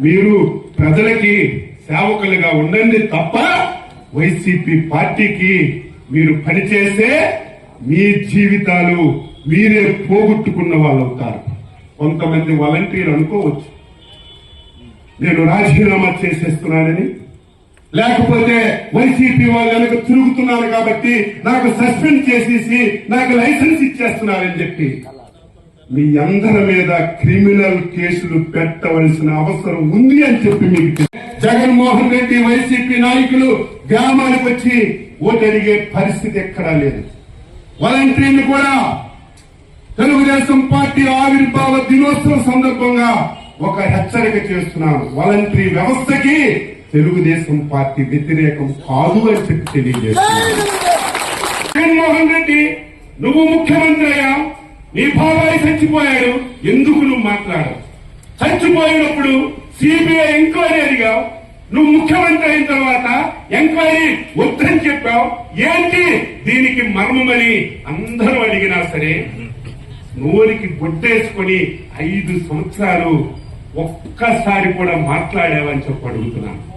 మీరు ప్రజలకి సేవకులుగా ఉండండి తప్ప వైసీపీ పార్టీకి మీరు పనిచేస్తే మీ జీవితాలు మీరే పోగొట్టుకున్న వాళ్ళు అవుతారు. కొంతమంది వాలంటీర్ అనుకోవచ్చు. నేను రాజీనామా చేసేస్తున్నానని. లేకపోతే వైసీపీ వాళ్ళు వెనక తిరుగుతున్నాను కాబట్టి నాకు సస్పెండ్ చేసేసి నాకు లైసెన్స్ ఇచ్చేస్తున్నారని చెప్పి. మీ అందరి మీద క్రిమినల్ కేసులు పెట్టవలసిన అవసరం ఉంది అని చెప్పి మీకు జగన్మోహన్ రెడ్డి వైసీపీ నాయకులు గ్రామానికి వచ్చి ఓటరిగే పరిస్థితి ఎక్కడా లేదు. వాలంటీర్లు కూడా తెలుగుదేశం పార్టీ ఆవిర్భావ దినోత్సవం సందర్భంగా ఒక హెచ్చరిక చేస్తున్నాను వాలంటరీ వ్యవస్థకి తెలుగుదేశం పార్టీ వ్యతిరేకం కాదు అని చెప్పి తెలియజేస్తున్నాను జగన్మోహన్ రెడ్డి నువ్వు ముఖ్యమంత్రి నీ బాబాయ్ చచ్చిపోయాడు. ఎందుకు నువ్వు మాట్లాడవు? చచ్చిపోయినప్పుడు సిబిఐ ఎంక్వైరీ అడిగావు. నువ్వు ముఖ్యమంత్రి అయిన తర్వాత ఎంక్వైరీ వద్దని చెప్పావు. ఏంటి? దీనికి మర్మమని అందరూ అడిగినా సరే నోరికి బొట్టేసుకొని ఐదు సంవత్సరాలు ఒక్కసారి కూడా మాట్లాడావని చెప్పి అడుగుతున్నాను.